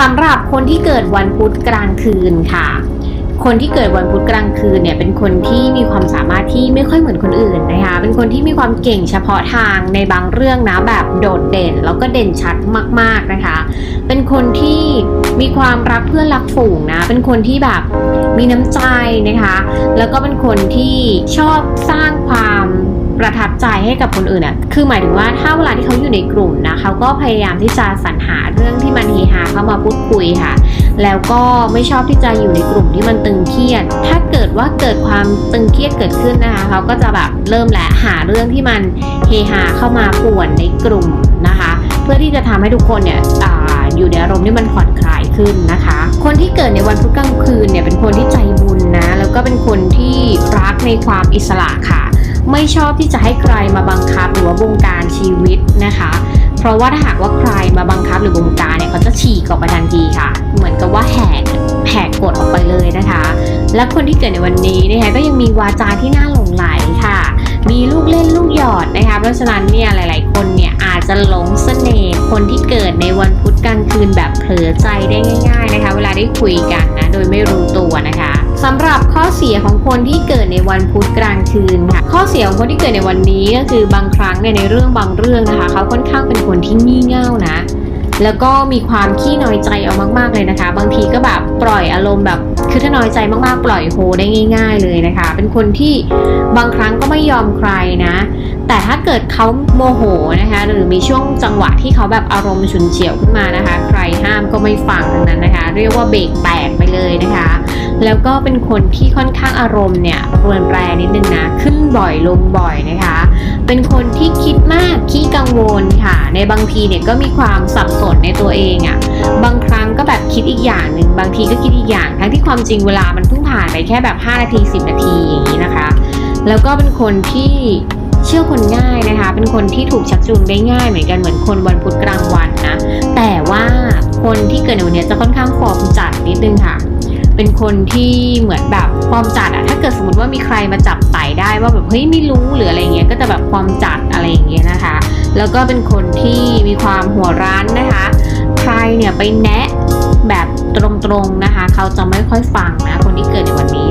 สำหรับคนที่เกิดวันพุธกลางคืนค่ะ คนที่เกิดวันพุธกลางคืนเนี่ยเป็นคนที่มีความสามารถที่ไม่ค่อยเหมือนคนอื่นนะคะ เป็นคนที่มีความเก่งเฉพาะทางในบางเรื่องนะแบบโดดเด่นแล้วก็เด่นชัดมาก ๆนะคะ เป็นคนที่มีความรักเพื่อนรักฝูงนะ เป็นคนที่แบบมีน้ำใจนะคะ แล้วก็เป็นคนที่ชอบสร้างความ ประทับใจให้กับคนอื่นอะคือหมายถึงว่าถ้าเวลาที่เขาอยู่ในกลุ่มนะเขาก็พยายามที่จะสรรหาเรื่องที่มันเฮฮาเข้ามาพูดคุยค่ะ แล้วก็ไม่ชอบที่จะอยู่ในกลุ่มที่มันตึงเครียด ถ้าเกิดว่าเกิดความตึงเครียดเกิดขึ้นนะคะเขาก็จะแบบเริ่มแหละหาเรื่องที่มันเฮฮาเข้ามาป่วนในกลุ่มนะคะ เพื่อที่จะทำให้ทุกคนเนี่ยออยู่ในอารมณ์ที่มันผ่อนคลายขึ้นนะคะ คนที่เกิดในวันพุธกลางคืนเนี่ยเป็นคนที่ใจบุญนะ แล้วก็เป็นคนที่รักในความอิสระค่ะ ไม่ชอบที่จะให้ใครมาบังคับหรือว่าบงการชีวิตนะคะ เพราะว่าถ้าหากว่าใครมาบังคับหรือบงการเนี่ยเขาจะฉีกออกมาทันทีค่ะ เหมือนกับว่าแหกแหกกฎออกไปเลยนะคะ และคนที่เกิดในวันนี้นะคะก็ยังมีวาจาที่น่าหลงไหลค่ะ มีลูกเล่นลูกหยอดนะคะ เพราะฉะนั้นเนี่ยหลาย ๆ จะหลงเสน่ห์คนที่เกิดในวันพุธกลางคืนแบบเผลอใจได้ง่าย ๆนะคะ เวลาได้คุยกันนะโดยไม่รู้ตัวนะคะสำหรับข้อเสียของคนที่เกิดในวันพุธกลางคืนค่ะข้อเสียของคนที่เกิดในวันนี้ก็คือบางครั้งเนี่ยในเรื่องบางเรื่องนะคะ เขาค่อนข้างเป็นคนที่งี่เง่านะ แล้วก็มีความขี้น้อยใจเอามาก ๆเลยนะคะ บางทีก็แบบปล่อยอารมณ์แบบ คือถ้าน้อยใจมากๆ ปล่อยโฮได้ง่าย ๆ เลยนะคะ เป็นคนที่บางครั้งก็ไม่ยอมใครนะ แต่ถ้าเกิดเขาโมโหนะคะหรือมีช่วงจังหวะที่เขาแบบอารมณ์ฉุนเฉียวขึ้นมานะคะ ใครห้ามก็ไม่ฟังทั้งนั้นนะคะ เรียกว่าเบรกแตกไปเลยนะคะ แล้วก็เป็นคนที่ค่อนข้างอารมณ์เนี่ยรวนแปรนิดนึงนะ ขึ้นบ่อยลงบ่อยนะคะ เป็นคนที่คิดมากขี้กังวลค่ะ ในบางทีเนี่ยก็มีความสับสนในตัวเองอะ่ะบางครั้งก็แบบคิดอีกอย่างหนึ่งบางทีก็คิดอีกอย่าง ทั้งที่ความจริงเวลามันเพิ่งผ่านไปแค่แบบ 5 นาที 10 นาทีอย่างนี้นะคะ แล้วก็เป็นคนที่เชื่อคนง่ายนะคะ เป็นคนที่ถูกชักจูงได้ง่ายเหมือนกันเหมือนคนวันพุธกลางวันนะ แต่ว่าคนที่เกิดในวันนี้จะค่อนข้างฟอร์มจัดนิดนึงค่ะ เป็นคนที่เหมือนแบบความจัดอะถ้าเกิดสมมติว่ามีใครมาจับไต่ได้ว่าแบบเฮ้ยไม่รู้หรืออะไรเงี้ยก็จะแบบความจัดอะไรอย่างเงี้ยนะคะ แล้วก็เป็นคนที่มีความหัวร้านนะคะ ใครเนี่ยไปแนะแบบตรงๆนะคะ เขาจะไม่ค่อยฟังนะคนที่เกิดในวันนี้